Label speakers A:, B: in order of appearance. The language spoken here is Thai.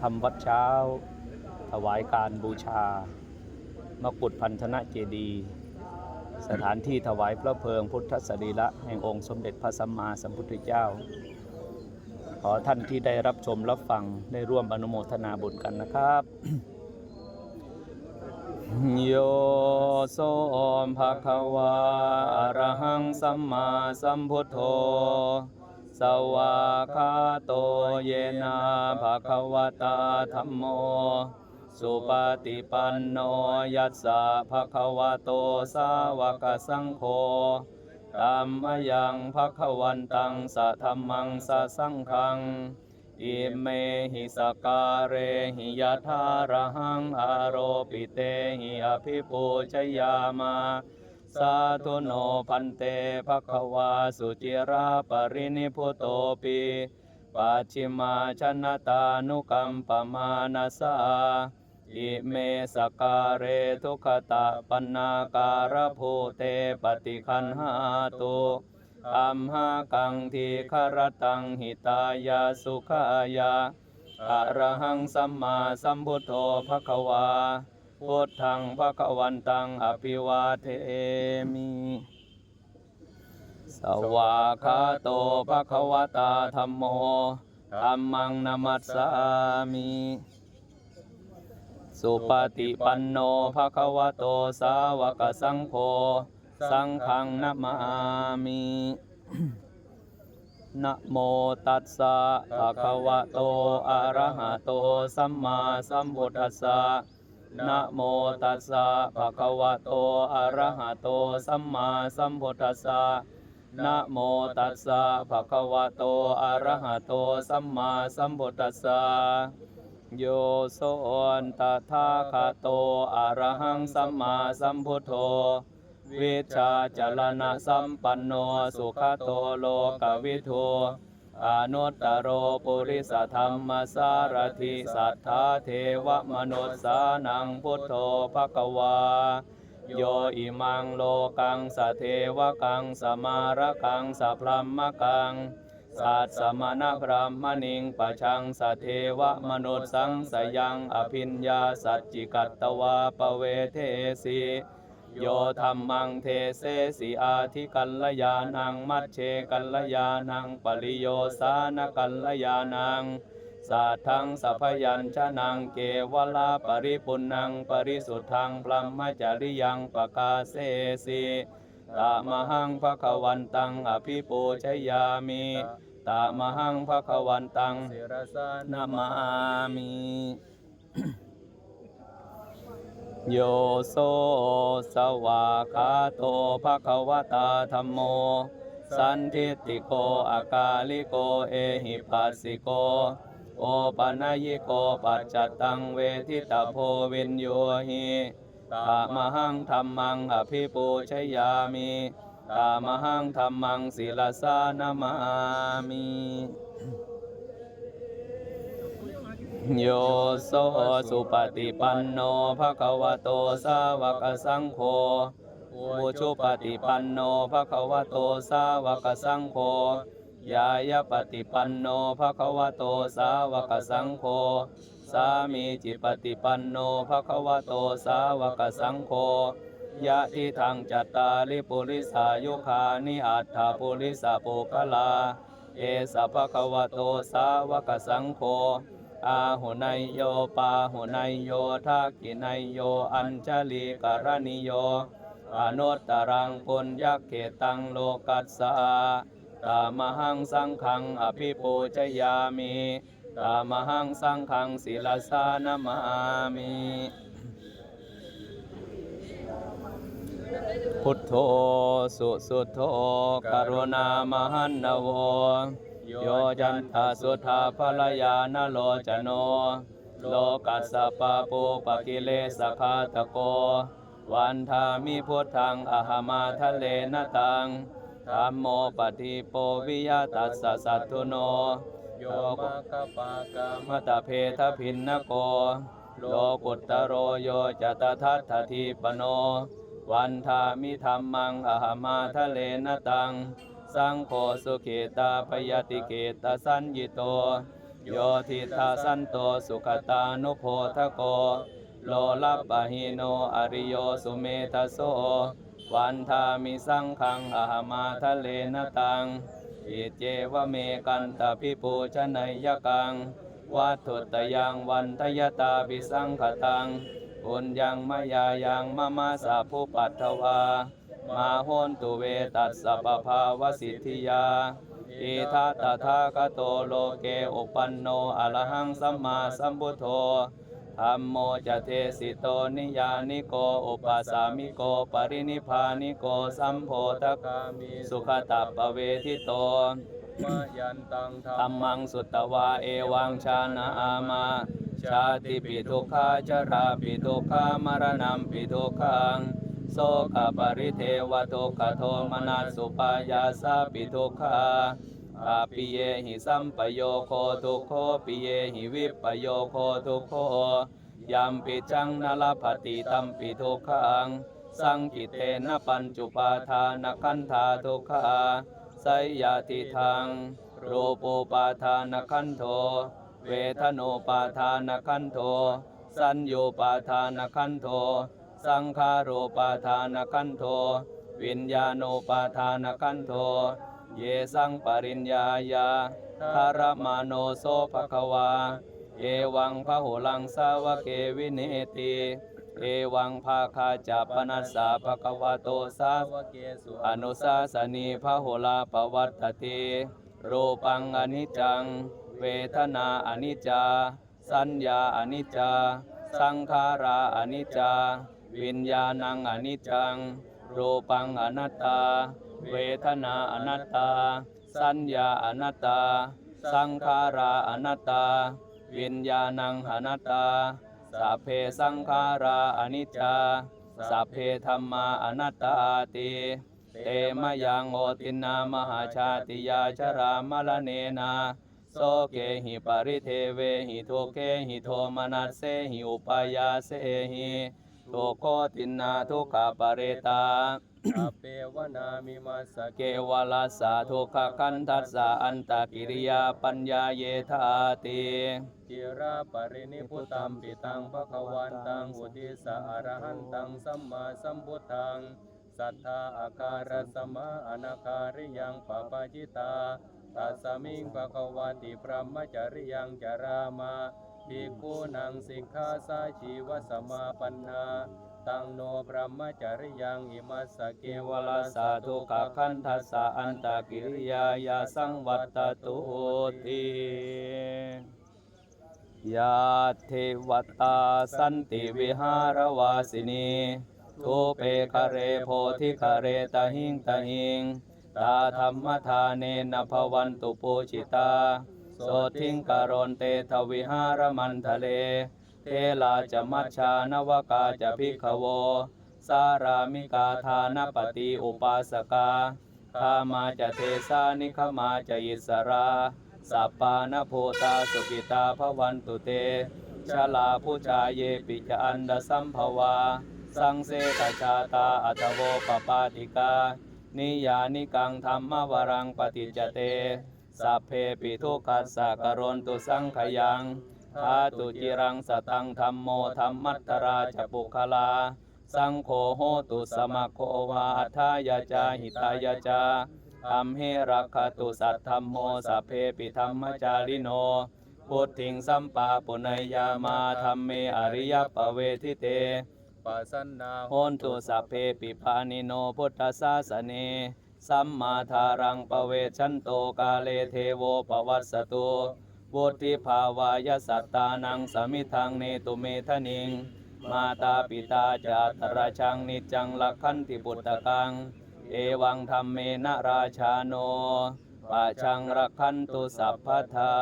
A: ทำวัดเช้า ถวายการบูชามกุฏพันธนะเจดี สถานที่ถวายพระเพลิงพุทธสรีระแห่งองค์สมเด็จพระสัมมาสัมพุทธเจ้า ขอท่านที่ได้รับชมรับฟังได้ร่วมอนุโมทนาบุญกันนะครับโยโสภะคะวาอรหังสัมมาสัมพุทโธ สวากาโตเยนะภะคะวะตาธัมโม สุปฏิปันโนยัสสะภะคะวะโตสาวกสังโฆตัมมยังภะคะวันตังสะธัมมังสะสังฆังอิเมหิสการเรหิยะธาระหังอารโรปิเตหิอภิปูชยามา สาธุโนพันเตภควาสุจิราปรินิพุโตปีปัจฉิมาชนะตานุกัมปมานาสาอิเมสการเรทุขตะปันนาการภูเตปฏิคันหาตุอัมหากังทีคารตังหิตายาสุขายาอะระหังสัมมาสัมพุทโธภควา พุทธังภควันตังอภิวาเทมิสวากขาโตภควตาธัมโมธัมมังนามัสสามิ สุปฏิปันโนภควโตสาวกสังโฆ สังฆังนามามินะโมตัสสะภะคะวะโตอะระหะโตสัมมาสัมพุทธัสสะ นะโมตัสสะภะคะวะโต อะระหะโต สัมมาสัมพุทธัสสะนะโมตัสสะภะคะวะโต อะระหะโต สัมมาสัมพุทธัสสะโยโสนตถาคโต อะระหังสัมมาสัมพุทโธวิชาจรณะสัมปันโน สุขโตโลกวิทู อนุตตรโรปุริสธรรมสารถิสัทธาเทวมนุสสานังพุทโธภควา โยอิมังโลกังสเทวกังสมารกังสพรมมกังสัตสมณพรหมณิงปะชังสเทวมนุษย์สังสยังอภิญญาสัจจิกัตตวาปเวเทสี โยธรรมังเทเสสีอาทิกัลยานังมัชเชกัลยานังปริโยสานกัลยานังสัทธังสัพยัญชนะเกวลาปริปุณังปริสุทธังพรหมจริยังปกาเสสีตามหังภะคะวันตังอภิปูชยามิตามหังภะคะวันตังศิรสนามามิ โยโสสวากขาโตภะคะวตาธัมโม สันทิฏฐิโกอากาลิโกเอหิปัสสิโก โอปัญญิโกปัจจตังเวทิตาโพวินโยหิตามหังธรรมังอภิปูชยามิตามหังธรรมังศิลสานามามิ โยโสสุปฏิปันโนภะคะวะโตสาวกสังโฆอุชุปฏิปันโนภะคะวะโตสาวกสังโฆยายปฏิปันโนภะคะวะโตสาวกสังโฆสามีจิปฏิปันโนภะคะวะโตสาวกสังโฆยะทิทางจัตตาลิปุริสายุคานิอัตถาปุริสาปุคลา เอสะภะคะวะโตสาวกสังโฆ อาหุนายโยปาหุนายโยทักกินายโยอัญชลีกรณิโยอนุตตรังปุญญเกตังโลกัสสะตามหังสังขังอภิปูชยามิตามหังสังขังศิลสานามามิพุทโธสุสุโธกรุณามหันนโว โยจันทสุธาภลยานโลจโน โลกัสสะปะปูปะกิเลสคาตโก วันทามิพุทธังอหมาทะเลนตังธัมโมปฏิโปวิยตัสสะสัตถุโน โยมะกปากามตะเพทพินนโก โลกุตตโรโยจตทัตถทีปโน วันทามิธรรมังอหมาทะเลนตัง สังโฆสุเขตาพยติเกตสัญญิโต โยทิตาสันโตสุขตานุโพทโก โลลัปปะหิโนอริโยสุเมทโส วันทามิสังขังอาหามาทะเลนตัง อิเจวเมกันตพิปูชนัยยกัง วัตถุตยังวันทยตาปิสังขตังปุญญังมายายังมะมาสาภูปัตถวา มาโหนตุเวตัสสะปภาวสิทธิยาอิทัตถาคโตโลเกอุปันโนอะระหังสัมมาสัมพุทโธธัมโมจะเทสิโตนิยานิโกอุปสามิโกปรินิพานิโกสัมโพธกามิสุขตัปปเวทิโตธัมมังสุตตวาเอวังชานาอามาชาติปิทุกขาจราปิทุกขามรณัมปิทุกขัง โสกปริเทวทุกขโทมนัสสุปายาสาปิทุกขาอาปิเยหิสัมปโยโคทุกโคปิเยหิวิปโยโคทุกโคยัมปิจังนลภติตัมปิทุกขัง สังกิเตนะปัญจุปาทานขันธาทุกขาไสยาติทังรูปูปาทานขันโท เวทโนปาทานขันโท สัญโยปาทานขันโท สังขารูปาทานขันโท วิญญาโนปาทานขันโท เยสังปริญญายาธารมาโนโสภควา เอวังพหุลังสาวเกวิเนติเอวังภาคาจัปนัสสะภะคะวะโตสาว
B: เกสุ
A: อนุสาสนีพระโหลาปวัตติรูปังอนิจจัง เวทนาอนิจจา สัญญาอนิจจา สังขาราอนิจจา วิญญาณังอนิจจัง รูปังอนัตตา เวทนาอนัตตา สัญญาอนัตตา สังขาราอนัตตา วิญญาณังอนัตตา สัพเพสังขาราอนิจจา สัพเพธรรมาอนัตตาติเตมยังโอตินามหาชาติยาชรามลเนนาโสเกหิปริเทเวหิทุเกหิโทมนัสเสหิอุปายาเสหิ ทุโคตินนาทุกขปเรตา
B: อาเปวนามิมาส
A: เกวลาสาทุกขคันทัสสะอันตกิริยาปัญญาเยธาติ
B: จิราปรินิพุตัมปิตังภควันตังอุทิสะอรหันตังสัมมาสัมพุทธังสัทธาอาการสมาอนาคาริยังปปาจิตาตัสสมิงภควาติพรหมจริยังจารามา ภิกขุนังสิกขาสาชีวสมาปันนาตังโนพรหมจริยังอิมัสเกวลาสาธุก
A: ขันทัสสะอันตกิริยายาสังวัตตุติยาเทวตาสันติวิหารวาสินีทุเปคะเรโพธิคะเรตหิงตหิง ตาธรรมทาเนนภวันตุปูชิตา โสทิงกรณเตทวิหารมันทะเล เทลาจะมัชชานวกาจะพิกขโว สารามิกาทานปฏิอุปาสกาคามาจะเทสานิขมาจะอิสราสัปปานโพตาสุกิตาภวันตุเตชลาผู้ชาเยปิจอันดสัมภวา สังเสตชาตาอัตโวปปาติกา นิยานิกังธรรมวรังปฏิจเต สัพเพปิทุกขัสสะกรณตุสังขยังทาตุจิรังสตังธรรมโมธรรมัตตราชปุคลา สังโฆโหตุสมะโควาอัทายาจาหิตายาจาธรรมเฮรักขตุสัทธรรมโมสัพเพปิธรรมจาริโนพุทธิงสัมปาปุณยามาธรรมเมอริยปเวทิเต
B: ปัสสันนา
A: โหนตุสัพเพปิปานิโนพุทธศาสเน สัมมาทารังปเวชันโตกาเลเทโวปวัสตุวุติภาวายสัตตานังสมิทังเนตุเมทนิง มาตาปิตาจาตราชังนิจังลักขันติปุตตะกัง เอวังธรรมเมนะราชาโนปะชังรักขันตุสัพพทา